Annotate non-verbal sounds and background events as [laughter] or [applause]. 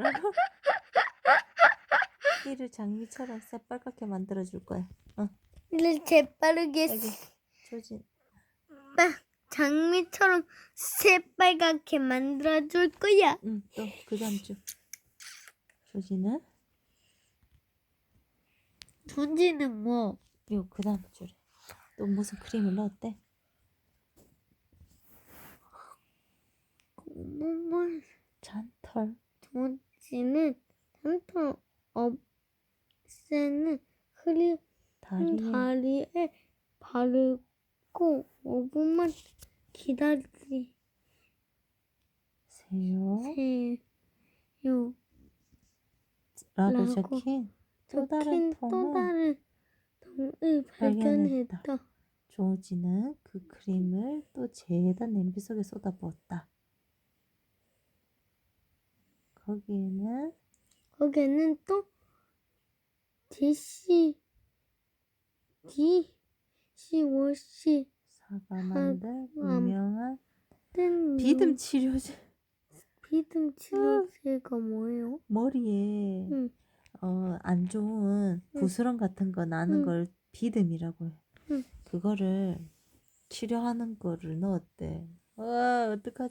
뭐라고? 이를 [laughs] 장미처럼 새빨갛게 만들어 줄 거야. 어, 이를 재빠르게 여기 조진. 장미처럼 새빨갛게 만들어줄 거야. 응, 또 그 다음 주. 조진은 조지는 뭐? 요 그다음 주래. 또 무슨 크림을 넣었대? 뭐뭐 잔털. 조지는 산타 없애는 크림 다리에 다리에 바르고 5분만 기다리세요. 세요. 라고 적힌 또 다른 또 통을 다른 통을 발견했다. 발견했다. 조지는 그 크림을 또 재단 냄비 속에 쏟아부었다. 거기에는 거기에는 또 DC DC 워시 만들 음. 유명한 뜬 비듬 치료제 비듬 치료제가 뭐예요? 머리에 응. 어, 안 좋은 부스럼 같은 거 나는 응. 걸 비듬이라고 해. 응. 그거를 치료하는 거를 넣었대. 와 어떡하지?